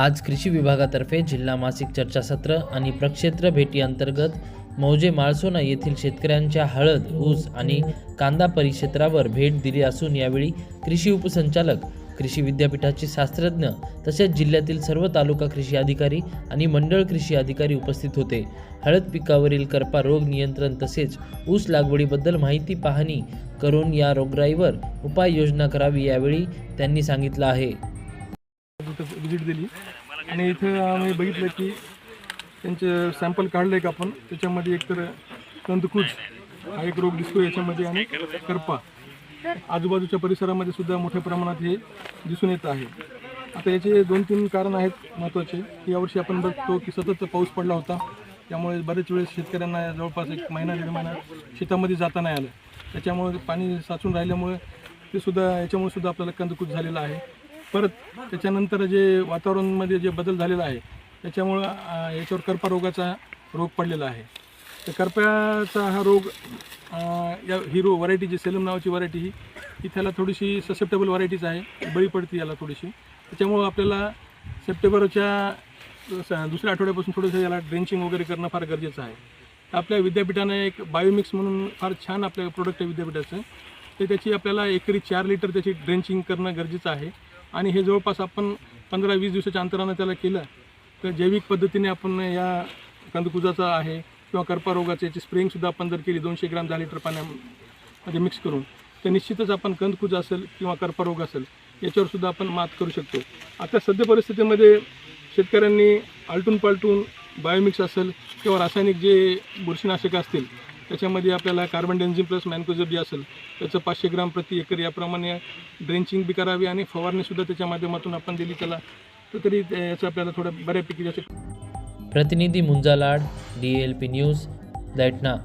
आज कृषी विभागातर्फे जिल्हा मासिक चर्चासत्र आणि प्रक्षेत्र भेटी अंतर्गत मौजे माळसोना येथील शेतकऱ्यांच्या हळद ऊस आणि कांदा परिक्षेत्रावर भेट दिली असून यावेळी कृषी उपसंचालक कृषी विद्यापीठाचे शास्त्रज्ञ तसेच जिल्ह्यातील सर्व तालुका कृषी अधिकारी आणि मंडळ कृषी अधिकारी उपस्थित होते. हळद पिकावरील करपा रोग नियंत्रण तसेच ऊस लागवडीबद्दल माहिती पाहणी करून या रोगराईवर उपाययोजना करावी यावेळी त्यांनी सांगितलं आहे. तिथं व्हिजिट दिली. आणि इथं आम्ही बघितलं की त्यांचे सॅम्पल काढले का आपण त्याच्यामध्ये एकतर कंदकूज हा एक रोग दिसतो याच्यामध्ये आणि करपा. आजूबाजूच्या परिसरामध्ये सुद्धा मोठ्या प्रमाणात हे दिसून येत आहे. आता याचे दोन तीन कारण आहेत महत्त्वाचे. की यावर्षी आपण बघतो की सतत पाऊस पडला होता. त्यामुळे बरेच वेळेस शेतकऱ्यांना जवळपास एक महिना दीड महिना शेतामध्ये जाता नाही आलं. त्याच्यामुळे पाणी साचून राहिल्यामुळे ते सुद्धा याच्यामुळे सुद्धा आपल्याला कंदकूज झालेला आहे. परत त्याच्यानंतर जे वातावरणामध्ये जे बदल झालेला आहे त्याच्यामुळं याच्यावर करपा रोगाचा रोग पडलेला आहे. तर कर्प्याचा हा रोग या हिरो व्हरायटी जी सेलम नावाची व्हरायटी ही ही त्याला थोडीशी ससेप्टेबल व्हरायटीज आहे बळी पडते याला थोडीशी. त्याच्यामुळं आपल्याला सप्टेंबरच्या दुसऱ्या आठवड्यापासून थोडंसं याला ड्रेंचिंग वगैरे करणं फार गरजेचं आहे. आपल्या विद्यापीठानं एक बायोमिक्स म्हणून फार छान आपल्या प्रोडक्ट आहे विद्यापीठाचं. ते त्याची आपल्याला एकरी चार लिटर त्याची ड्रेंचिंग करणं गरजेचं आहे. आणि हे जवळपास आपण पंधरा वीस दिवसाच्या अंतरानं त्याला केलं. तर जैविक पद्धतीने आपण या कंदकुजाचा आहे किंवा कर्पारोगाचं याची स्प्रेंगसुद्धा आपण जर केली दोनशे ग्राम दहा लिटर पाण्यामध्ये मिक्स करून तर निश्चितच आपण कंदकुज असेल किंवा कर्पारोग असेल याच्यावरसुद्धा आपण मात करू शकतो. आता सध्या परिस्थितीमध्ये शेतकऱ्यांनी आलटून पालटून बायोमिक्स असेल किंवा रासायनिक जे बुरशीनाशकं असतील त्याच्यामध्ये आपल्याला कार्बन डेन्झिम प्लस मॅनकोझब जे असेल त्याचं पाचशे ग्राम प्रति एकर याप्रमाणे ड्रेंचिंग बी करावी आणि फवारणीसुद्धा त्याच्या माध्यमातून आपण दिली. त्याला तर तरी याचं आपल्याला थोडं बऱ्यापैकी त्याचे प्रतिनिधी मुंजालाड डी एल पी न्यूज दैटना